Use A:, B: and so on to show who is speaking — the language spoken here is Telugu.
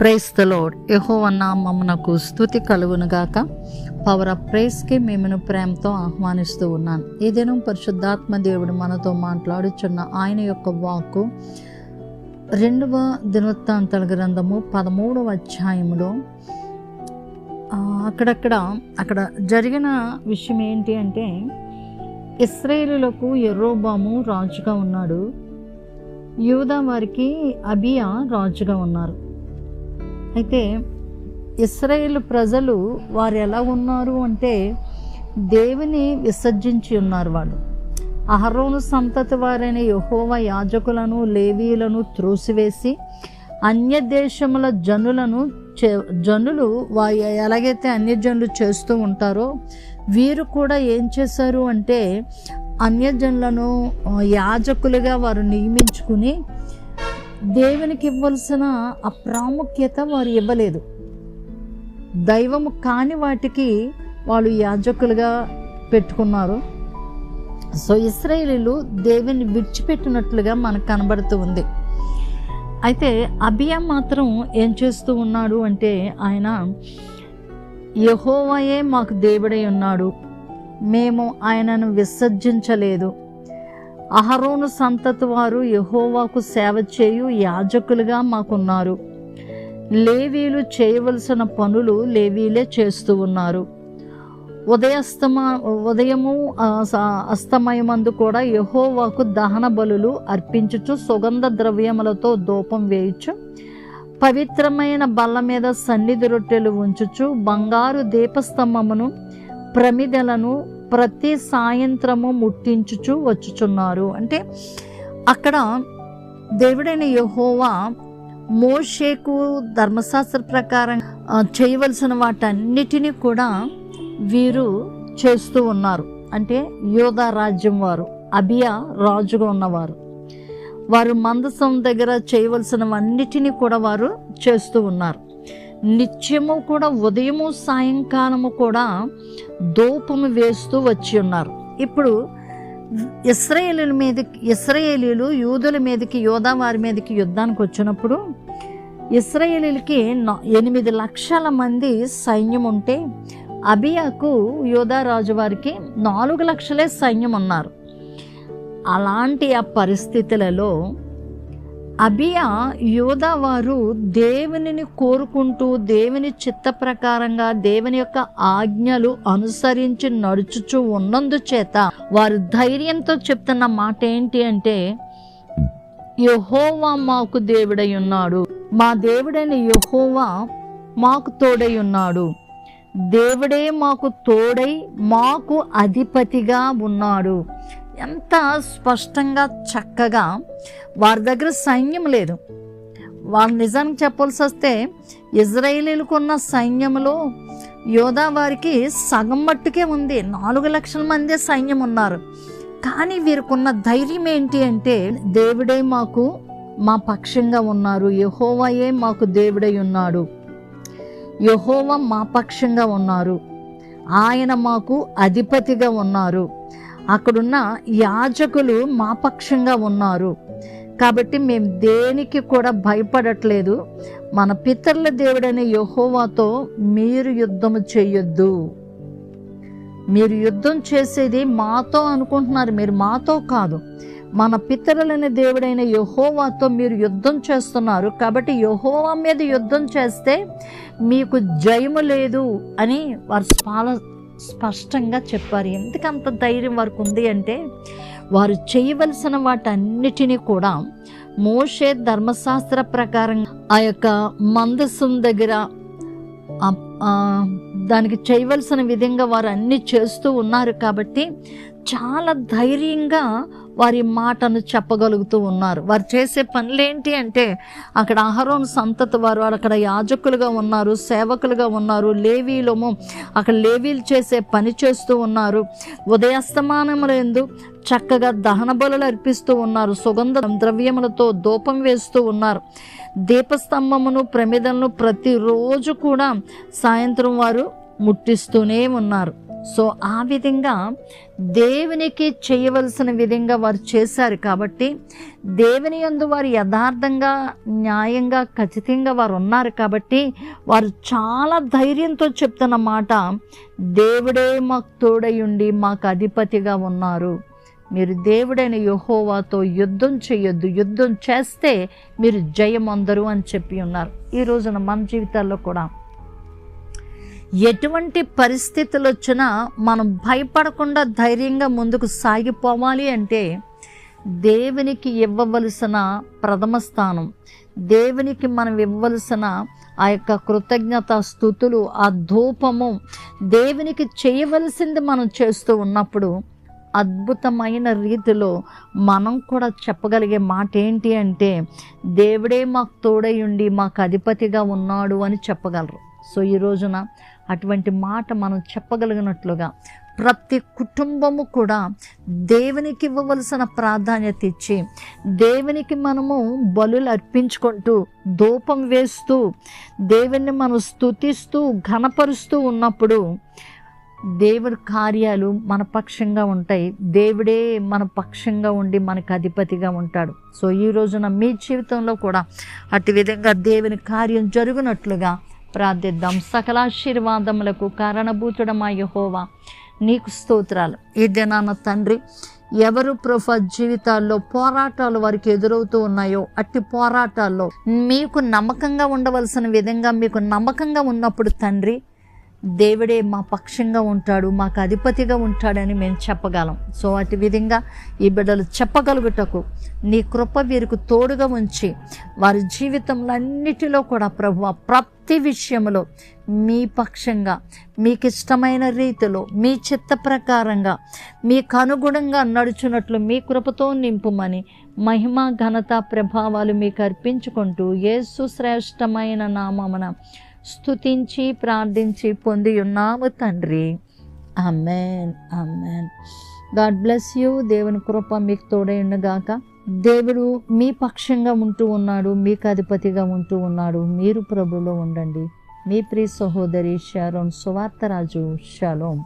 A: ప్రైస్ ద లోడ్ మమ్మనకు స్థుతి కలుగునుగాక. పవర్ ఆఫ్ ప్రైస్కి మిమ్మను ప్రేమతో ఆహ్వానిస్తూ ఉన్నాను ఈ పరిశుద్ధాత్మ దేవుడు మనతో మాట్లాడుచున్న ఆయన యొక్క వాక్కు రెండవ దినవృత్తాంతాల గ్రంథము పదమూడవ అధ్యాయంలో అక్కడక్కడ అక్కడ జరిగిన విషయం ఏంటి అంటే ఇస్రాయేలులకు ఎర్రోబాము రాజుగా ఉన్నాడు. యూదా వారికి అబియా రాజుగా ఉన్నారు. అయితే ఇస్రాయేల్ ప్రజలు వారు ఎలా ఉన్నారు అంటే దేవుని విసర్జించి ఉన్నారు వాళ్ళు. అహరోను సంతతి వారైన యహోవ యాజకులను లేవీలను త్రోసివేసి అన్య దేశముల జనులను చే జనులు వా ఎలాగైతే అన్యజనులు చేస్తూ ఉంటారో వీరు కూడా ఏం చేశారు అంటే అన్యజనులను యాజకులుగా వారు నియమించుకుని దేవునికి ఇవ్వాల్సిన ఆ ప్రాముఖ్యత వారు ఇవ్వలేదు. దైవము కాని వాటికి వాళ్ళు యాజకులుగా పెట్టుకున్నారు. సో ఇస్రాయేలీలు దేవుని విడిచిపెట్టినట్లుగా మనకు కనబడుతూ ఉంది. అయితే అబియా మాత్రం ఏం చేస్తూ ఉన్నాడు అంటే ఆయన యహోవయే మాకు దేవుడై ఉన్నాడు. మేము ఆయనను విసర్జించలేదు. అహరోను సంతతి వారు యహోవాకు సేవ చేయు యాజకులుగా మాకున్నారు. లేవీలు చేయవలసిన పనులు లేవీలే చేస్తూ ఉన్నారు. ఉదయస్తమ ఉదయము అస్తమయమందు కూడా యహోవాకు దహన బలులు అర్పించుచు సుగంధ ద్రవ్యములతో దూపం వేయుచు పవిత్రమైన బల్ల మీద సన్నిధి రొట్టెలు ఉంచుచు బంగారు దీపస్తంభమును ప్రమిదలను ప్రతి సాయంత్రము ముట్టించుచు వచ్చుచున్నారు. అంటే అక్కడ దేవుడైన యహోవా మోషేకు ధర్మశాస్త్ర ప్రకారం చేయవలసిన వాటన్నిటినీ కూడా వీరు చేస్తూ ఉన్నారు. అంటే యోధా రాజ్యం వారు అబియా రాజుగా ఉన్నవారు. వారు మందసం దగ్గర చేయవలసినవన్నిటినీ కూడా వారు చేస్తూ ఉన్నారు. నిత్యము కూడా ఉదయము సాయంకాలము కూడా దోపము వేస్తూ వచ్చి ఉన్నారు. ఇప్పుడు ఇస్రాయేలీల మీదకి ఇస్రాయేలీలు యూదుల మీదకి యోధా వారి మీదకి యుద్ధానికి వచ్చినప్పుడు ఇస్రాయేలీలకి ఎనిమిది లక్షల మంది సైన్యం ఉంటే అబియాకు యూదా రాజు వారికి నాలుగు లక్షలే సైన్యం ఉన్నారు. అలాంటి ఆ పరిస్థితులలో అబియా యోధా వారు దేవునిని కోరుకుంటూ దేవుని చిత్త ప్రకారంగా దేవుని యొక్క ఆజ్ఞలు అనుసరించి నడుచుచూ ఉన్నందుచేత వారు ధైర్యంతో చెప్తున్న మాట ఏంటి అంటే యహోవా మాకు దేవుడై ఉన్నాడు. మా దేవుడైన యహోవా మాకు తోడై ఉన్నాడు. దేవుడే మాకు తోడై మాకు అధిపతిగా ఉన్నాడు. ఎంత స్పష్టంగా చక్కగా వారి దగ్గర సైన్యం లేదు. వాళ్ళు నిజానికి చెప్పాల్సి వస్తే ఇజ్రాయేలీలకు ఉన్న సైన్యంలో యోధా వారికి సగం మట్టుకే ఉంది. నాలుగు లక్షల మందే సైన్యం ఉన్నారు. కానీ వీరికున్న ధైర్యం ఏంటి అంటే దేవుడే మాకు మా పక్షంగా ఉన్నారు. యహోవయే మాకు దేవుడై ఉన్నాడు. యహోవ మా పక్షంగా ఉన్నారు. ఆయన మాకు అధిపతిగా ఉన్నారు. అక్కడున్న యాజకులు మా పక్షంగా ఉన్నారు. కాబట్టి మేము దేనికి కూడా భయపడట్లేదు. మన పితరుల దేవుడైన యహోవాతో మీరు యుద్ధము చేయొద్దు. మీరు యుద్ధం చేసేది మాతో అనుకుంటున్నారు. మీరు మాతో కాదు. మన పితరులైన దేవుడైన యహోవాతో మీరు యుద్ధం చేస్తున్నారు. కాబట్టి యహోవా మీద యుద్ధం చేస్తే మీకు జయము లేదు అని వారు స్పాల స్పష్టంగా చెప్పారు. ఎందుకంత ధైర్యం వారికి ఉంది అంటే వారు చేయవలసిన వాటన్నిటినీ కూడా మోషే ధర్మశాస్త్ర ప్రకారం ఆ యొక్క మందస్సు దగ్గర దానికి చేయవలసిన విధంగా వారు అన్ని చేస్తూ ఉన్నారు కాబట్టి చాలా ధైర్యంగా వారి మాటను చెప్పగలుగుతూ ఉన్నారు. వారు చేసే పనులేంటి అంటే అక్కడ అహరోన్ సంతతి వారు అక్కడ యాజకులుగా ఉన్నారు సేవకులుగా ఉన్నారు లేవీలము అక్కడ లేవీలు చేసే పని చేస్తూ ఉన్నారు. ఉదయాస్తమానములందు చక్కగా దహన బలులు అర్పిస్తూ ఉన్నారు. సుగంధ ద్రవ్యములతో ధూపం వేస్తూ ఉన్నారు. దీపస్తంభమును ప్రమిదలను ప్రతిరోజు కూడా సాయంత్రం వారు ముట్టిస్తూనే ఉన్నారు. సో ఆ విధంగా దేవునికి చేయవలసిన విధంగా వారు చేశారు కాబట్టి దేవుని యందు వారు యథార్థంగా న్యాయంగా ఖచ్చితంగా వారు ఉన్నారు కాబట్టి వారు చాలా ధైర్యంతో చెప్తున్న మాట దేవుడే మాకు తోడయుండి మాకు అధిపతిగా ఉన్నారు. మీరు దేవుడైన యహోవాతో యుద్ధం చేయొద్దు. యుద్ధం చేస్తే మీరు జయమందరు అని చెప్పి ఉన్నారు. ఈ రోజున మన జీవితాల్లో కూడా ఎటువంటి పరిస్థితులు వచ్చినా మనం భయపడకుండా ధైర్యంగా ముందుకు సాగిపోవాలి అంటే దేవునికి ఇవ్వవలసిన ప్రథమ స్థానం దేవునికి మనం ఇవ్వవలసిన ఆ యొక్క కృతజ్ఞత స్థుతులు ఆ ధూపము దేవునికి చేయవలసింది మనం చేస్తూ ఉన్నప్పుడు అద్భుతమైన రీతిలో మనం కూడా చెప్పగలిగే మాట ఏంటి అంటే దేవుడే మాకు తోడై ఉండి మాకు అధిపతిగా ఉన్నాడు అని చెప్పగలరు. సో ఈ రోజున అటువంటి మాట మనం చెప్పగలిగినట్లుగా ప్రతి కుటుంబము కూడా దేవునికి ఇవ్వవలసిన ప్రాధాన్యత ఇచ్చి దేవునికి మనము బలులు అర్పించుకుంటూ ధూపం వేస్తూ దేవుని మనం స్తుతిస్తూ ఘనపరుస్తూ ఉన్నప్పుడు దేవుడి కార్యాలు మన పక్షంగా ఉంటాయి. దేవుడే మన పక్షంగా ఉండి మనకు అధిపతిగా ఉంటాడు. సో ఈ రోజున మీ జీవితంలో కూడా అటు విధంగా దేవుని కార్యం జరుగునట్లుగా ప్రార్థిద్దాం. సకలాశీర్వాదములకు కారణభూతుడమా యహోవా నీకు స్తోత్రాలు. ఈ దినాన తండ్రి ఎవరు ప్రొఫ జీవితాల్లో పోరాటాలు వారికి ఎదురవుతూ ఉన్నాయో అట్టి పోరాటాల్లో మీకు నమ్మకంగా ఉండవలసిన విధంగా మీకు నమ్మకంగా ఉన్నప్పుడు తండ్రి దేవుడే మా పక్షంగా ఉంటాడు మాకు అధిపతిగా ఉంటాడని మేము చెప్పగలం. సో అటు విధంగా ఈ బిడ్డలు చెప్పగలుగుటకు నీ కృప వీరికి తోడుగా ఉంచి వారి జీవితంలో అన్నిటిలో కూడా ప్రభు ప్రతి విషయంలో మీ పక్షంగా మీకు ఇష్టమైన రీతిలో మీ చిత్త ప్రకారంగా మీకు అనుగుణంగా నడుచున్నట్లు మీ కృపతో నింపుమని మహిమ ఘనత ప్రభావాలు మీకు అర్పించుకుంటూ యేసు శ్రేష్టమైన నామమున స్థుతించి ప్రార్థించి పొంది ఉన్నాము తండ్రి. Amen amen God bless you. దేవుని కృప మీకు తోడై ఉండగాక. దేవుడు మీ పక్షంగా ఉంటూ ఉన్నాడు మీకు అధిపతిగా ఉంటూ ఉన్నాడు. మీరు ప్రభులో ఉండండి. మీ ప్రియ సహోదరి షారోన్ సువార్తరాజు షాలోం.